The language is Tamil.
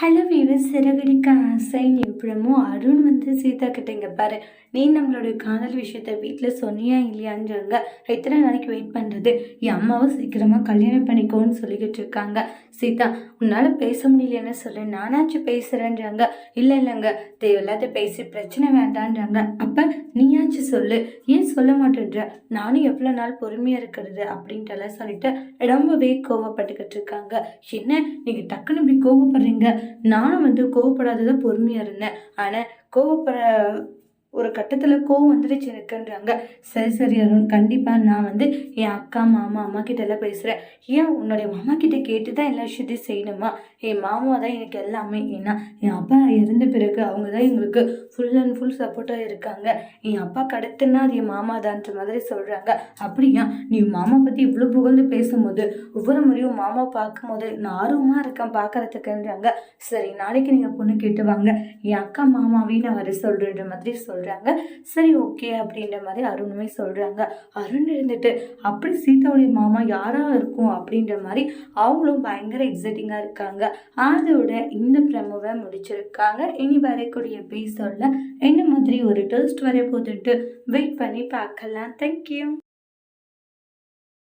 ஹலோ வீவர் சிறகடிக்க ஆசை. எப்படமோ அருண் வந்து சீதா கிட்ட இங்கே பாரு. நீ நம்மளோட காதல் விஷயத்த வீட்டில் சொன்னியா இல்லையான்றாங்க எத்தனை நாளைக்கு வெயிட் பண்ணுறது என் அம்மாவை சீக்கிரமாக கல்யாணம் பண்ணிக்கோன்னு சொல்லிக்கிட்டு இருக்காங்க. சீதா உன்னால் பேச முடியலன்னு சொல்லு. நானாச்சும் பேசுகிறேன்றாங்க இல்லை இல்லைங்க. தேவையில்லாத பேசி பிரச்சனை வேண்டான்றாங்க. அப்போ நீயாச்சும் சொல்லு. ஏன் சொல்ல மாட்டேன்ற? நானும் எவ்வளோ நாள் பொறுமையாக இருக்கிறது அப்படின்ட்டுலாம் சொல்லிட்டு ரொம்பவே கோவப்பட்டுக்கிட்டு இருக்காங்க. என்ன நீங்கள் டக்குன்னு இப்படி கோவப்படுறீங்க? நானும் வந்து கோவப்படாததான் பொறுமையாக இருந்தேன். ஆனால் கோவப்பட ஒரு கட்டத்தில் கோவம் வந்துடுச்சு எனக்குன்றாங்க. சரி சரி அருண் கண்டிப்பாக நான் வந்து என் அக்கா மாமா அம்மா கிட்ட எல்லாம் பேசுகிறேன் ஏன் உன்னுடைய மாமா கிட்ட கேட்டு தான் எல்லா விஷயத்தையும் செய்யணுமா? என் மாமா தான் எனக்கு எல்லாமே. ஏன்னா என் அப்பா இறந்த பிறகு அவங்க தான் எங்களுக்கு ஃபுல் அண்ட் ஃபுல் சப்போர்ட்டாக இருக்காங்க. என் அப்பா கடத்துனா அது என் மாமா தான்ற மாதிரி சொல்கிறாங்க அப்படியா? நீ மாமா பற்றி இவ்வளோ புகழ்ந்து பேசும்போது ஒவ்வொரு முறையும் மாமா பார்க்கும்போது நான் ஆர்வமாக இருக்கேன் பார்க்கறதுக்குன்றாங்க. சரி நாளைக்கு நீங்கள் பொண்ணு கேட்டு வாங்க. என் அக்கா மாமாவையும் நான் வர சொல்கிறேன்ற மாதிரி சொல்கிறாங்க சரி ஓகே அப்படின்ற மாதிரி அருணுமே சொல்கிறாங்க அருண் இருந்துட்டு அப்படி சீதாவுடைய மாமா யாராக இருக்கும்? அப்படின்ற மாதிரி அவங்களும் பயங்கர எக்ஸைட்டிங்காக இருக்காங்க. அதோட இந்த பிரமுவை முடிச்சிருக்காங்க. இனி வரக்கூடிய எபிசோடில் என்ன மாதிரி ஒரு டெஸ்ட் வர போதுன்ட்டு வெயிட் பண்ணி பார்க்கலாம். தேங்க்யூ